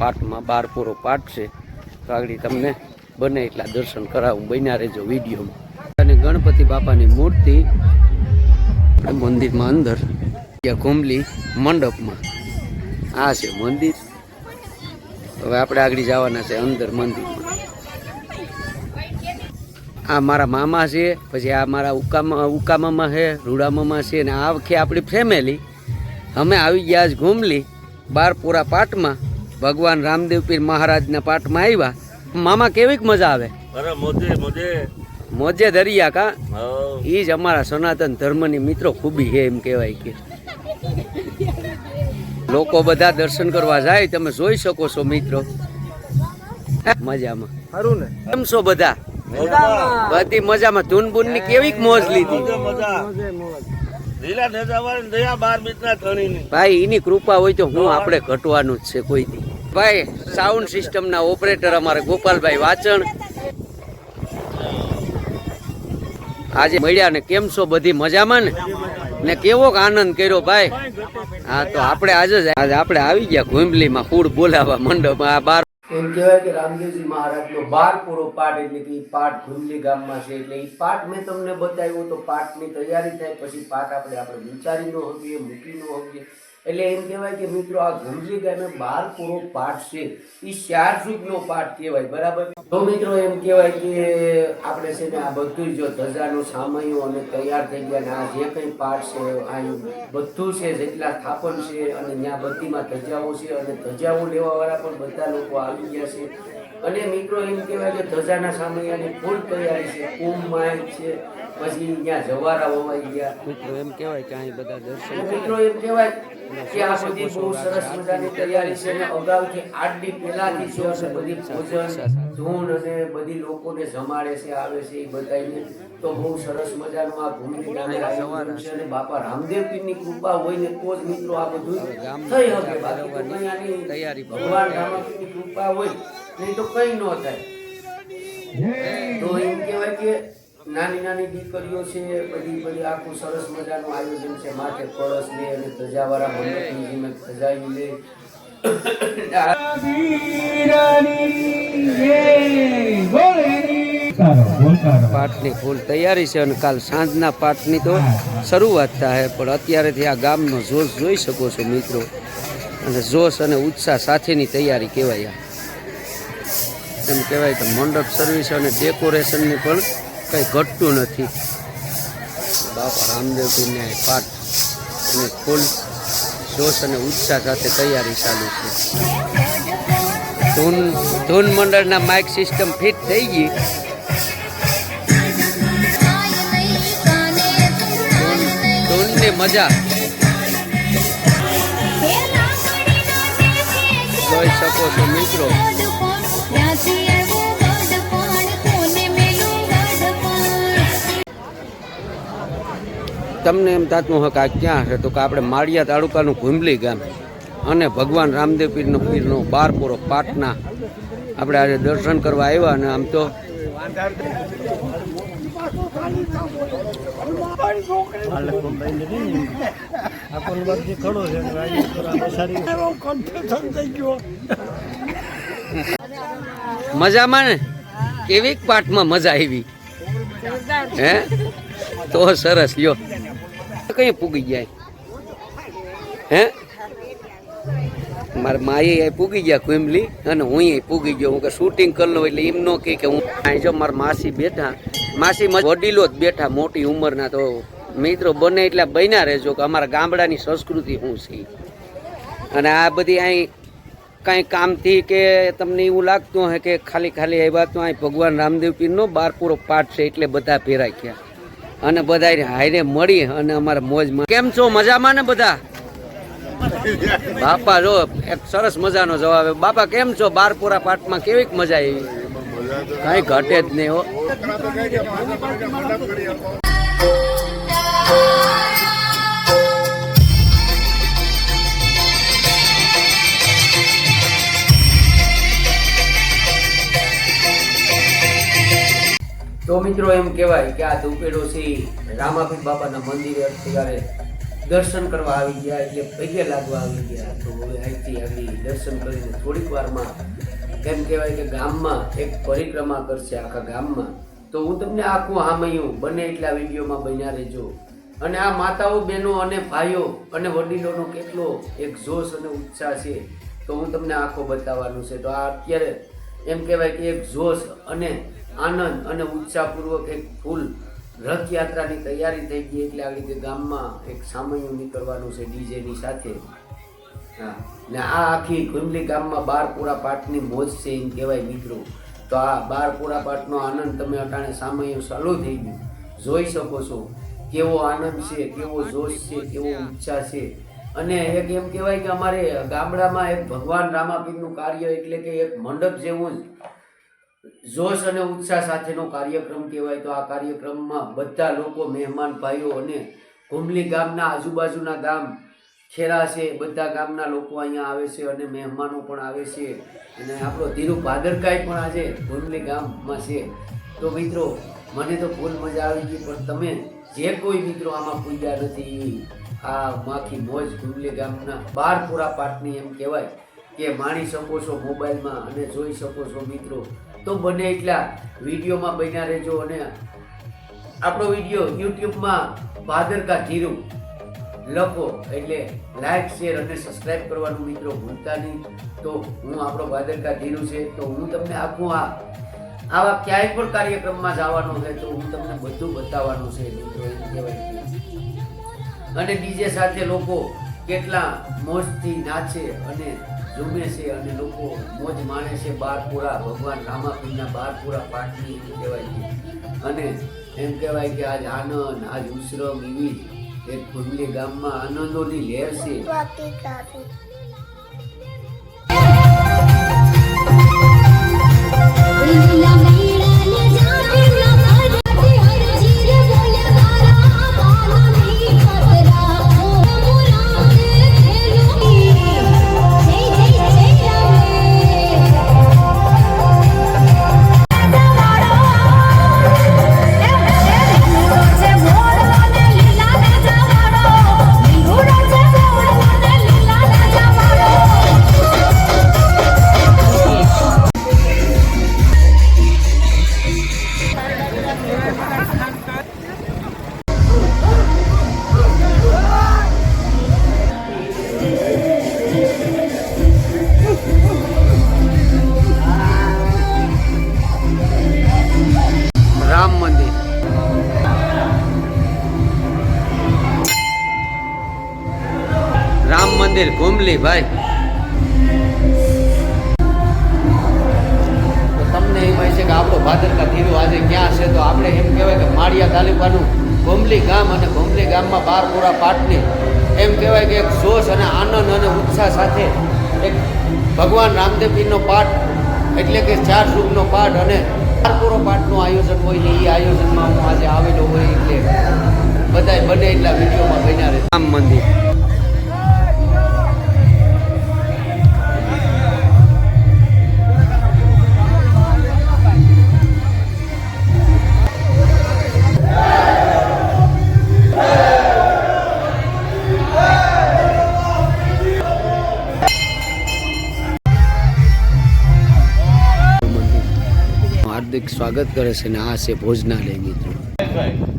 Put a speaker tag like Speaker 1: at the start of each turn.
Speaker 1: પાઠમાં બાર પૂરો પાઠ છે. તો આગળ તમને બને એટલા દર્શન કરાવું. બન્યા રહેજો વિડીયોમાં. અને ગણપતિ બાપાની મૂર્તિ મંદિરમાં અંદર ત્યાં કુંબલી મંડપમાં. આ છે મંદિર. હવે આપણે આગળ જવાના છે અંદર મંદિરમાં. આ મારા મામા છે, પછી આ મારા ઉકામા, ઉકામામાં છે રૂડામામાં છે ને આ આખી આપણી ફેમિલી અમે આવી ગયા જ ઘૂમલી બારપુરા પાટમાં ભગવાન રામદેવ પીર મહારાજના પાઠમાં આવ્યા. મામા કેવીક મજા આવે?
Speaker 2: મોજે મોજે.
Speaker 1: મોજે દરિયા કા?
Speaker 2: હવ
Speaker 1: એ જ અમારા સનાતન ધર્મની મિત્રો ખૂબી છે એમ કહેવાય કે. લોકો બધા દર્શન કરવા જાય તમે જોઈ શકો છો મિત્રો. મજામાં.
Speaker 3: સારું ને.
Speaker 1: કેમ છો બધા? બધી મજામાં. ધૂન બુનની કેવીક મોજ લીધી ભાઈ એની કૃપા હોય તો હું આપણે ઘટવાનું જ છે કોઈ કોઈથી ભાઈ સાઉન્ડ સિસ્ટમના ઓપરેટર અમારે ગોપાલભાઈ વાચણ. આજે મળ્યા ને કેમ છો બધી મજામાં ને? ને કેવો આનંદ કર્યો ભાઈ? હા, તો આપણે આજે જ આજે આપણે આવી ગયા ઘુંબલીમાં ફૂડ બોલાવા મંડપ આ બાર એમ કહેવાય કે રામદેવજી મહારાજનો બાર પૂરો પાઠ એટલે કે ઈ પાઠ ઘુંબલી ગામમાં છે એટલે એ પાઠ મેં તમને બતાવ્યો તો પાઠની તૈયારી થાય, પછી પાઠ આપણે આપણે વિચારી ન હોઈએ, મૂકી ન હોઈએ. એટલે એમ કહેવાય કે મિત્રો આ ઘુંબલી ગામે બાર પૂરો પાઠ છે. એ ચાર યુગનો પાઠ કહેવાય બરાબર? તો મિત્રો એમ કહેવાય કે આપણે છે ને આ બધું જો ધજાનો સામયો અને તૈયાર થઈ ગયા ને આ જે કંઈ પાઠ છે આ બધું છે જેટલા સ્થાપન છે અને ત્યાં બધીમાં ધજાઓ છે અને ધજાઓ લેવાવાળા પણ બધા લોકો આવી ગયા છે. અને મિત્રો એમ કહેવાય કે ધજાના સામૈયાની ફૂલ તૈયારી છે કુંભ માય છે પછી ત્યાં જવારા હોવાઈ ગયા. મિત્રો એમ કહેવાય કે અહીં બધા દર્શન મિત્રો એમ કહેવાય કે આ બધી બહુ સરસ મજાની તૈયારી છે અને અગાઉથી આઠ દી પહેલાથી છે અને બધી ભોજન ધૂન અને બધી લોકોને જમાડે છે આવે છે એ બધાને તો બહુ સરસ મજાનું આ ભૂમિ છે અને બાપા રામદેવ પીરની કૃપા હોય ને તો જ મિત્રો આ બધું થઈ શકે. બાકી ભગવાન કૃપા હોય નહીં તો કંઈ ન થાય. તો એમ કહેવાય કે નાની નાની દીકરીઓ છે બધી બધી આખું સરસ મજાનું આયોજન છે માથે કળશ લે અને ધજાવાળા મંડપની જેમ ધજાવી લે. પાઠની ફૂલ તૈયારી છે અને કાલ સાંજના પાઠની તો શરૂઆત થાય પણ અત્યારેથી આ ગામનો જોશ જોઈ શકો છો મિત્રો. અને જોશ અને ઉત્સાહ સાથેની તૈયારી કહેવાય આ. એમ કહેવાય કે મંડપ સર્વિસ અને ડેકોરેશનની પણ કંઈ ઘટતું નથી. બાપા રામદેવજીને પાઠ અને ફૂલ જોશ અને ઉત્સાહ સાથે તૈયારી ચાલુ છે. ધૂન ધૂન મંડળના માઇક સિસ્ટમ ફિટ થઈ ગઈ. ધૂન, ધૂનની મજા. જોઈ શકો છો મિત્રો. તમને એમ થતું હક, આ ક્યાં હશે તો કે આપણે માળિયા તાલુકાનું ઘુંબલી ગામ અને ભગવાન રામદેવ પીરનો પીરનો બારપુરો પાટના આપણે આજે દર્શન કરવા આવ્યા અને આમ તો મજામાં ને? કેવી પાઠમાં મજા આવી? હે? તો સરસ, લ્યો. કઈ પૂગી જાય? હે? મારા માએ એ પૂગી ગયા કુમલી અને હું એ પૂગી ગયો. હું કે શૂટિંગ કરી લઉં એટલે એમ ન કે હું અહીં જો મારા માસી બેઠા. માસી વડીલો જ બેઠા, મોટી ઉંમરના તો મિત્રો બને એટલે બન્યા રહેજો કે અમારા ગામડાની સંસ્કૃતિ શું છે અને આ બધી અહીં કાંઈ કામથી કે તમને એવું લાગતું હોય કે ખાલી ખાલી આવ્યા તો અહીં ભગવાન રામદેવ પીરનો બાર પૂરો પાઠ છે એટલે બધા ભેરા ગયા અને બધા હાઈરે મળી અને અમારા મોજમાં કેમ છો મજામાં ને બધા બાપા જો એક સરસ મજાનો જવાબ. બાપા કેમ છો બારપુરા પાઠમાં કેવીક મજા આવી કઈ ઘટે જ નહીં હો તો મિત્રો એમ કહેવાય કે આ ધૂપેડો છે રામાભી બાપાના મંદિરે અત્યારે દર્શન કરવા આવી ગયા, એટલે પગે લાગવા આવી ગયા. તો હવે અહીંથી આવી દર્શન કરીને થોડીક વારમાં એમ કહેવાય કે ગામમાં એક પરિક્રમા કરશે આખા ગામમાં. તો હું તમને આખું હામયું, બને એટલા વિડીયોમાં બન્યા રહેજો. અને આ માતાઓ, બહેનો અને ભાઈઓ અને વડીલોનો કેટલો એક જોશ અને ઉત્સાહ છે, તો હું તમને આખો બતાવવાનું છે. તો આ અત્યારે એમ કહેવાય કે એક જોશ અને આનંદ અને ઉત્સાહપૂર્વક એક ફૂલ રથયાત્રાની તૈયારી થઈ ગઈ એટલે આ રીતે ગામમાં એક સામયું નીકળવાનું છે ડીજેની સાથે. હા. ને આ આખી ગુંડલી ગામમાં બારપુરા પાટની મોજ છે એમ કહેવાય મિત્રો. તો આ બારપુરા પાટનો આનંદ તમે અટાણે સામયું ચાલુ થઈ ગયું. જોઈ શકો છો કેવો આનંદ છે, કેવો જોશ છે, કેવો ઉત્સાહ છે. અને એક એમ કહેવાય કે અમારે ગામડામાં એક ભગવાન રામાપીરનું કાર્ય એટલે કે એક મંડપ જેવું જ જોશ અને ઉત્સાહ સાથેનો કાર્યક્રમ કહેવાય તો આ કાર્યક્રમમાં બધા લોકો, મહેમાન, ભાઈઓ અને ઘુમલી ગામના આજુબાજુના ગામ ખેરા છે, બધા ગામના લોકો અહીંયા આવે છે અને મહેમાનો પણ આવે છે. અને આપણો ધીરુ ભાદરકાઈ પણ આજે ઘુમલી ગામમાં છે. તો મિત્રો, મને તો ફૂલ મજા આવી ગઈ, પણ તમે જે કોઈ મિત્રો આમાં પૂજ્યા નથી, આ માખી મોજ ઘુમલી ગામના બારપુરા પાટની એમ કહેવાય. કે માણી શકો છો મોબાઈલમાં અને જોઈ શકો છો મિત્રો. તો બને એટલા વિડીયોમાં બન્યા રહેજો અને આપણો વીડિયો યુટ્યુબમાં ભાદરકા ધીરું લખો એટલે લાઈક શેર અને સબસ્ક્રાઇબ કરવાનું મિત્રો ભૂલતા નહીં. તો હું આપણો ભાદરકા ધીરું છે, તો હું તમને આખું આ આવા ક્યાંય પણ કાર્યક્રમમાં જવાનો છે તો હું તમને બધું બતાવવાનું છે મિત્રો કહેવાય. અને બીજે સાથે લોકો કેટલા મોજથી નાચે અને ઝૂમે છે અને લોકો મોજ માણે છે. બારપુરા, ભગવાન રામાપીરના બારપુરા પાટની એમ કહેવાય છે. અને એમ કહેવાય કે આજ આનંદ, આજ ઉશ્રમ એવી એક ભૂમલી ગામમાં આનંદોની લહેર છે. ભાઈ. તો તમને એમ છે કે આપણો ભાદરકા ધીરું આજે ક્યાં છે? તો આપણે એમ કહેવાય કે માળિયા તાલુકાનું ગોમલી ગામ અને ગોમલી ગામમાં બારપુરા પાટની એમ કહેવાય કે એક જોશ અને આનંદ અને ઉત્સાહ સાથે એક ભગવાન રામદેવપીરનો પાઠ, એટલે કે ચાર સુખનો પાઠ અને બારપુરો પાઠનું આયોજન હોય ને એ આયોજનમાં હું આજે આવેલો હોય એટલે બધાય બને એટલા વિડીયોમાં બન્યા રહે રામ મંદિર. સ્વાગત કરે છે ને આ છે ભોજનાલય મિત્રો.